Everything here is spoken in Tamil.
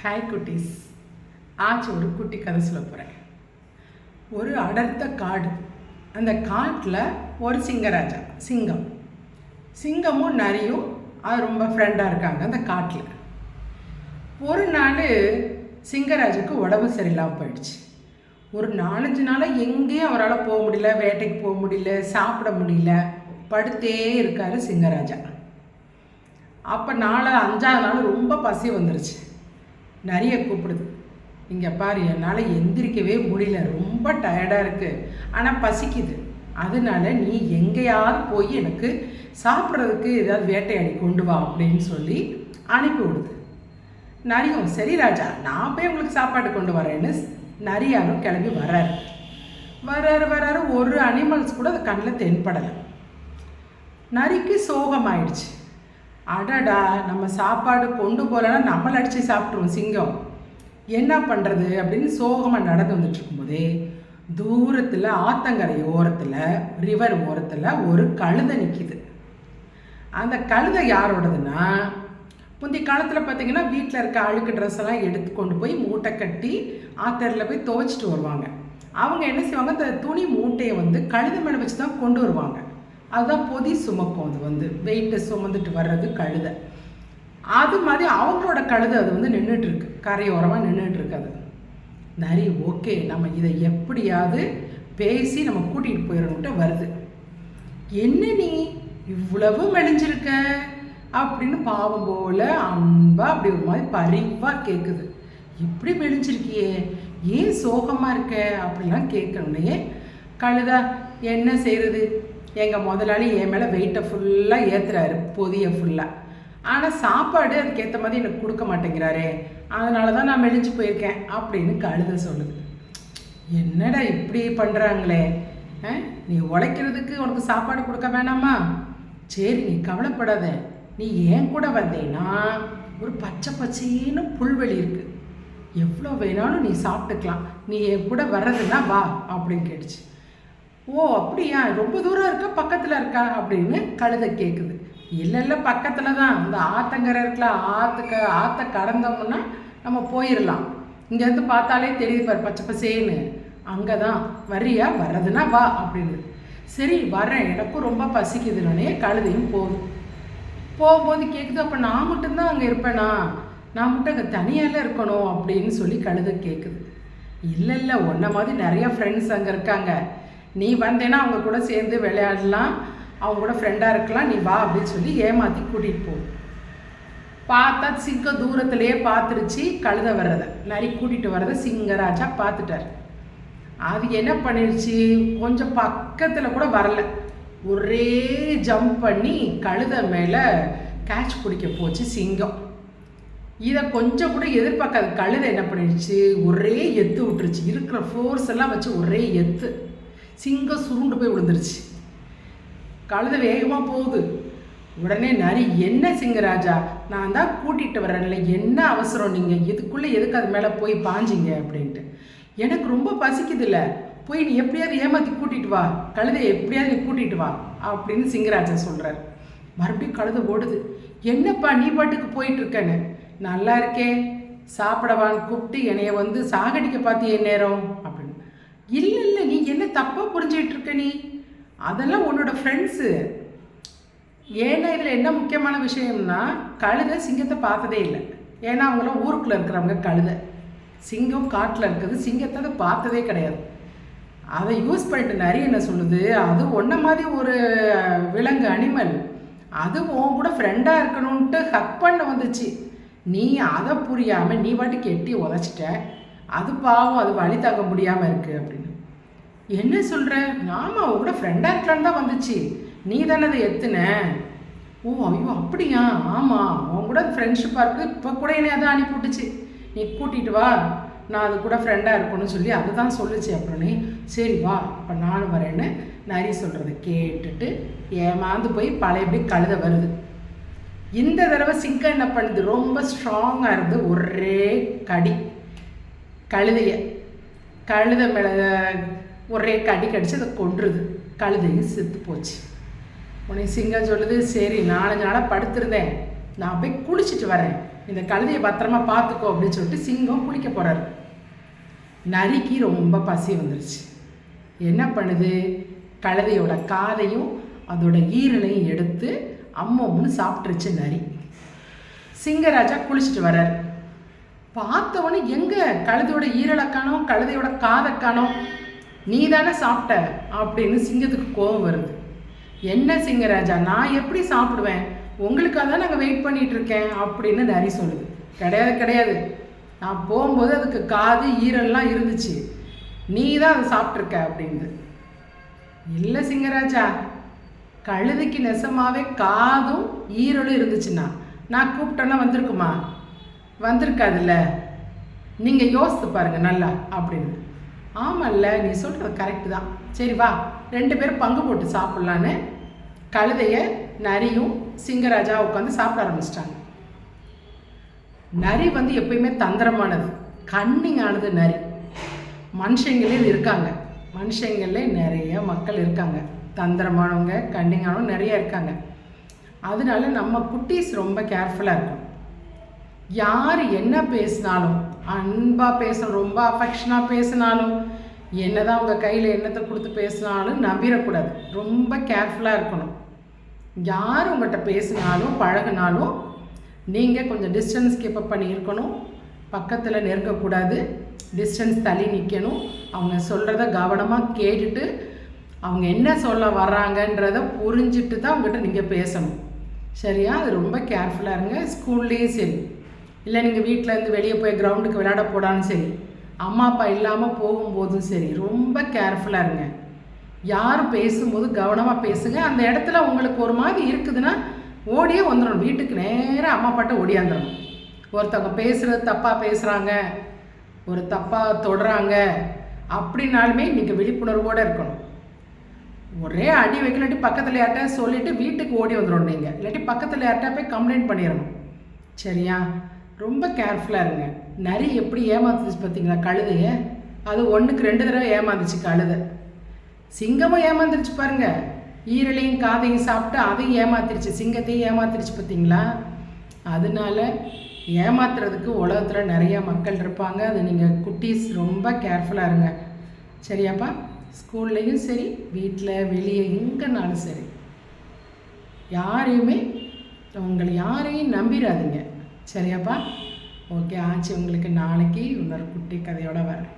ஹாய் குட்டீஸ். ஆச்சு ஒரு குட்டி கதை சொல்ல போகிறேன் ஒரு அடர்த்த காடு. அந்த காட்டில் ஒரு சிங்கராஜா சிங்கம். சிங்கமும் நரியும் அது ரொம்ப ஃப்ரெண்டாக இருக்காங்க அந்த காட்டில். ஒரு நாள் சிங்கராஜுக்கு உடம்பு சரியில்லாமல் போயிடுச்சு. ஒரு நாலஞ்சு நாளாக எங்கேயும் அவரால் போக முடியல வேட்டைக்கு போக முடியல சாப்பிட முடியல. படுத்தே இருக்காரு சிங்கராஜா. அப்போ நாலு அஞ்சாவது நாள் ரொம்ப பசி வந்துருச்சு. நிறைய கூப்பிடுது. இங்கே பாரு என்னால் எந்திரிக்கவே முடியல. ரொம்ப டயர்டாக இருக்குது ஆனால் பசிக்குது. அதனால நீ எங்கேயாவது போய் எனக்கு சாப்பிட்றதுக்கு ஏதாவது வேட்டையாடி கொண்டு வா அப்படின்னு சொல்லி அனுப்பி விடுது. நரியும் சரி ராஜா நான் போய் உங்களுக்கு சாப்பாடு கொண்டு வரேன்னு நரியாரும் கிளம்பி வர்றாரு. வர்றாரு வர்றாரு. ஒரு அனிமல்ஸ் கூட அது கண்ணில் தென்படலை. நரிக்கு சோகமாயிடுச்சு. அடடா நம்ம சாப்பாடு கொண்டு போகலன்னா நம்மளை அடித்து சாப்பிட்ருவோம் சிங்கம். என்ன பண்ணுறது அப்படின்னு சோகமாக நடந்து வந்துட்டு இருக்கும்போதே தூரத்தில் ஆத்தங்கரை ஓரத்தில் ரிவர் ஓரத்தில் ஒரு கழுதை நிற்கிது அந்த கழுதை யாரோடதுன்னா முந்தைய காலத்தில் பார்த்திங்கன்னா வீட்டில் இருக்க அழுக்கு ட்ரெஸ் எல்லாம் எடுத்து கொண்டு போய் மூட்டை கட்டி ஆத்தரில் போய் துவைச்சிட்டு வருவாங்க. அவங்க என்ன செய்வாங்க அந்த துணி மூட்டையை வந்து கழுத மேலே வச்சு தான் கொண்டு வருவாங்க. அதுதான் பொதி சுமக்கும் அது வந்து. வெயிட்டை சுமந்துட்டு வர்றது கழுதை. அது மாதிரி அவங்களோட கழுதை அது வந்து நின்றுட்டுருக்கு கரையோரமாக நின்றுட்டுருக்கு அது. நரி ஓகே. நம்ம இதை எப்படியாவது பேசி நம்ம கூட்டிகிட்டு போயிடணுன்ட்டு வருது. என்ன நீ இவ்வளவு மெலிஞ்சிருக்க? அப்படின்னு பாவம் போல அன்பா அப்படி ஒரு மாதிரி பரிவா கேட்குது இப்படி மெலிஞ்சிருக்கியே. ஏன் சோகமாக இருக்க? அப்படிலாம் கேட்கணுன்னே கழுதா என்ன செய்கிறது எங்கள் முதலாளி என் மேலே வெயிட்டை ஃபுல்லாக ஏற்றுறாரு பொதிய ஃபுல்லாக ஆனால் சாப்பாடு அதுக்கேற்ற மாதிரி எனக்கு கொடுக்க மாட்டேங்கிறாரே. அதனால தான் நான் மெலிஞ்சு போயிருக்கேன் அப்படின்னு கழுத சொல்லுது. என்னடா இப்படி பண்ணுறாங்களே நீ உழைக்கிறதுக்கு உனக்கு சாப்பாடு கொடுக்க வேணாமா? சரி நீ கவலைப்படாத. நீ ஏன் கூட வந்தேன்னா ஒரு பச்சை பச்சைன்னு புல்வெளி இருக்குது எவ்வளோ வேணாலும் நீ சாப்பிட்டுக்கலாம். நீ என் கூட வர்றதுன்னா வா அப்படின்னு கேட்டுச்சு. ஓ அப்படியா? ரொம்ப தூரம் இருக்கா? பக்கத்தில் இருக்கா? அப்படின்னு கழுதை கேட்குது இல்லை இல்லை பக்கத்தில் தான் இந்த ஆத்தங்கரை இருக்கல ஆற்றுக்க ஆற்ற கடந்தோம்னா நம்ம போயிடலாம் இங்கேருந்து பார்த்தாலே தெரியுது பாரு பச்சை பசேன்னு அங்கே தான் வரியா வர்றதுன்னா வா அப்படின்னு. சரி வரேன் எனக்கும் ரொம்ப பசிக்குதுன்னே கழுதையும் போதும். போகும்போது கேட்குது அப்போ நான் மட்டும்தான் அங்கே இருப்பேனா? நான் மட்டும் அங்கே தனியால இருக்கணும் அப்படின்னு சொல்லி கழுதை கேட்குது இல்லை இல்லை ஒன்றை மாதிரி நிறைய ஃப்ரெண்ட்ஸ் அங்கே இருக்காங்க. நீ வந்தேன்னா அவங்க கூட சேர்ந்து விளையாடலாம் அவங்க கூட ஃப்ரெண்டாக இருக்கலாம் நீ வா அப்படின்னு சொல்லி ஏமாற்றி கூட்டிகிட்டு போ. பார்த்தா சிங்கம் தூரத்துலேயே பார்த்துருச்சு கழுத வர்றதை. நரி கூட்டிகிட்டு வர்றதை சிங்கராஜா பார்த்துட்டார். அது என்ன பண்ணிருச்சு? கொஞ்சம் பக்கத்தில் கூட வரல. ஒரே ஜம்ப் பண்ணி கழுத மேலே கேட்ச் பிடிக்க போச்சு சிங்கம். இதை கொஞ்சம் கூட எதிர்பார்க்காத கழுதை என்ன பண்ணிடுச்சு ஒரே எத்து விட்டுருச்சு. இருக்கிற ஃபோர்ஸ் எல்லாம் வச்சு ஒரே எத்து. சிங்கம் சுருண்டு போய் விழுந்துருச்சு. கழுதை வேகமாக போகுது. உடனே நரி என்ன சிங்கராஜா நான் தான் கூட்டிகிட்டு வரேன்ல என்ன அவசரம் நீங்கள் இதுக்குள்ளே எதுக்கு அது மேலே போய் பாஞ்சிங்க? அப்படின்ட்டு. எனக்கு ரொம்ப பசிக்குதுல்ல. போய் நீ எப்படியாவது ஏமாற்றி கூட்டிகிட்டு வா. கழுதை எப்படியாவது நீ கூட்டிகிட்டு வா. அப்படின்னு சிங்கராஜா சொல்கிறார் மறுபடியும் கழுதை ஓடுது. என்னப்பா நீ பாட்டுக்கு போயிட்டுருக்கேன்னு நல்லா இருக்கே சாப்பிடவான்னு கூப்பிட்டு என்னைய வந்து சாகடிக்க பார்த்திய நேரம் இல்லை இல்லை நீ என்ன தப்பாக புரிஞ்சுக்கிட்டு இருக்க நீ? அதெல்லாம் உன்னோட ஃப்ரெண்ட்ஸு ஏன்னா இதில் என்ன முக்கியமான விஷயம்னா கழுதை சிங்கத்தை பார்த்ததே இல்லை. ஏன்னா அவங்களாம் ஊருக்குள்ளே இருக்கிறவங்க கழுதை. சிங்கம் காட்டில் இருக்குது சிங்கத்தை அதை பார்த்ததே கிடையாது. அதை யூஸ் பண்ணிட்டு நிறைய என்ன சொல்லுது? அது ஒன்றை மாதிரி ஒரு விலங்கு அனிமல் அது உன் கூட ஃப்ரெண்டாக இருக்கணும்ன்ட்டு ஹக் பண்ண வந்துச்சு. நீ அதை புரியாமல் நீ பாட்டுக்கு எட்டி உதச்சிட்ட. அது பாவம் அது வழி தாங்க முடியாமல் இருக்குது அப்படின்னு. என்ன சொல்கிற ஆமாம் அவ கூட ஃப்ரெண்டாக இருக்கலான்னு தான் வந்துச்சு. நீ தானே அதை எத்துன? ஓ ஐயோ அப்படியா? ஆமாம் அவங்க கூட ஃப்ரெண்ட்ஷிப்பாக இருக்குது இப்போ கூட என்னை அதை அனுப்பிவிட்டுச்சு. நீ கூட்டிகிட்டு வா. நான் அது கூட ஃப்ரெண்டாக இருக்கணும்னு சொல்லி அதை தான் சொல்லுச்சு. அப்புறமே சரி வா இப்போ நானும் வரேன்னு நரி சொல்கிறத கேட்டுட்டு ஏமாந்து போய் பழையபடி கழுத வருது. இந்த தடவை சிங்கம் என்ன பண்ணுது? ரொம்ப ஸ்ட்ராங்காக இருந்து ஒரே கடி. கழுதைய. கழுத மேலே ஒரே கடி கடிச்சு அதை கொன்றுது. கழுதையும் செத்து போச்சு. உடனே சிங்கம் சொல்லுது சரி நாலஞ்சு நாளாக படுத்திருந்தேன். நான் போய் குளிச்சுட்டு வரேன். இந்த கழுதையை பத்திரமா பார்த்துக்கோ அப்படின்னு சொல்லிட்டு சிங்கம் குளிக்க போகிறாரு நரிக்கு ரொம்ப பசி வந்துருச்சு. என்ன பண்ணுது? கழுதையோட காதையும் அதோட ஈரலையும் எடுத்து அம்மம்னு சாப்பிட்ருச்சு நரி. சிங்கராஜா குளிச்சுட்டு வர்றாரு. பார்த்தவொடனே எங்கே கழுதையோட ஈரலை காணோம் கழுதையோட காதை காணோம்? நீ தானே சாப்பிட்ட அப்படின்னு சிங்கத்துக்கு கோபம் வருது. என்ன சிங்கராஜா நான் எப்படி சாப்பிடுவேன்? உங்களுக்காக தான் நாங்கள் வெயிட் பண்ணிட்டு இருக்கேன் அப்படின்னு நரி சொல்லுது. கிடையாது கிடையாது. நான் போகும்போது அதுக்கு காது ஈரல்லாம் இருந்துச்சு. நீ தான் அதை சாப்பிட்ருக்க அப்படின்னு இல்லை சிங்கராஜா கழுதைக்கு நெசமாவே காதும் ஈரலும் இருந்துச்சுன்னா நான் கூப்பிட்டேன்னா வந்திருக்குமா? வந்திருக்காதுல்ல? நீங்கள் யோசித்து பாருங்கள் நல்லா அப்படின்னு. ஆமல்ல நீ சொல்கிறது கரெக்டு தான். சரி வா ரெண்டு பேரும் பங்கு போட்டு சாப்பிட்லான்னு கழுதையை நரியும் சிங்கராஜா உட்காந்து சாப்பிட ஆரம்பிச்சிட்டாங்க. நரி வந்து எப்பயுமே தந்திரமானது கன்னிங்கானது நரி. மனுஷங்களே இருக்காங்க. மனுஷங்களே நிறைய மக்கள் இருக்காங்க. தந்திரமானவங்க கன்னிங்கானவங்க நிறைய இருக்காங்க. அதனால நம்ம குட்டீஸ் ரொம்ப கேர்ஃபுல்லாக இருக்கும் யார் என்ன பேசினாலும் அன்பாக பேசணும் ரொம்ப அஃபெக்ஷனாக பேசினாலும் என்னதான் உங்கள் கையில் என்னத்தை கொடுத்து பேசினாலும் நம்பிடக்கூடாது ரொம்ப கேர்ஃபுல்லாக இருக்கணும். யார் உங்கள்கிட்ட பேசினாலும் பழகினாலும் நீங்கள் கொஞ்சம் டிஸ்டன்ஸ் கீப்பப் பண்ணி இருக்கணும். பக்கத்தில் நெருங்கக்கூடாது. டிஸ்டன்ஸ் தள்ளி நிற்கணும் அவங்க சொல்கிறத கவனமாக கேட்டுட்டு அவங்க என்ன சொல்ல வர்றாங்கன்றத புரிஞ்சுட்டு தான் அவங்ககிட்ட நீங்கள் பேசணும். சரியா? அது ரொம்ப கேர்ஃபுல்லாக இருங்க. ஸ்கூல்லேயும் சரி இல்லை நீங்கள் வீட்டிலேருந்து வெளியே போய் கிரவுண்டுக்கு விளையாட போடான்னு சரி அம்மா அப்பா இல்லாமல் போகும்போதும் சரி ரொம்ப கேர்ஃபுல்லாக இருங்க. யார் பேசும்போது கவனமாக பேசுங்க. அந்த இடத்துல உங்களுக்கு ஒரு மாதிரி இருக்குதுன்னா ஓடியே வந்துடணும். வீட்டுக்கு நேராக அம்மா அப்பாட்ட ஓடியாந்துடணும் ஒருத்தவங்க பேசுகிறது தப்பாக பேசுகிறாங்க ஒரு தப்பாக தொடுறாங்க அப்படின்னாலுமே நீங்கள் விழிப்புணர்வோடு இருக்கணும். ஒரே அடி வைக்கலாட்டி பக்கத்தில் யார்கிட்ட சொல்லிவிட்டு வீட்டுக்கு ஓடி வந்துடணும் நீங்கள் இல்லாட்டி பக்கத்தில் யார்கிட்ட போய் கம்ப்ளைண்ட் பண்ணிடணும். சரியா? ரொம்ப கேர்ஃபுல்லாக இருங்க. நரி எப்படி ஏமாத்துச்சு பார்த்தீங்களா கழுதைய? அது ஒன்றுக்கு ரெண்டு தடவை ஏமாந்துச்சு கழுதை. சிங்கமும் ஏமாந்துருச்சு பாருங்க. ஈரலையும் காதையும் சாப்பிட்டு அதையும் ஏமாத்திருச்சு. சிங்கத்தையும் ஏமாத்திருச்சு பார்த்தீங்களா? அதனால ஏமாத்துறதுக்கு உலகத்தில் நிறையா மக்கள் இருப்பாங்க. அது நீங்கள் குட்டீஸ் ரொம்ப கேர்ஃபுல்லாக இருங்க. சரியாப்பா? ஸ்கூல்லையும் சரி வீட்டில் வெளியே எங்கேனாலும் சரி. யாரையுமே உங்களை யாரையும் நம்பிடாதீங்க சரியாப்பா? ஓகே ஆச்சு உங்களுக்கு நாளைக்கு இன்னொரு குட்டி கதையோடு வரேன்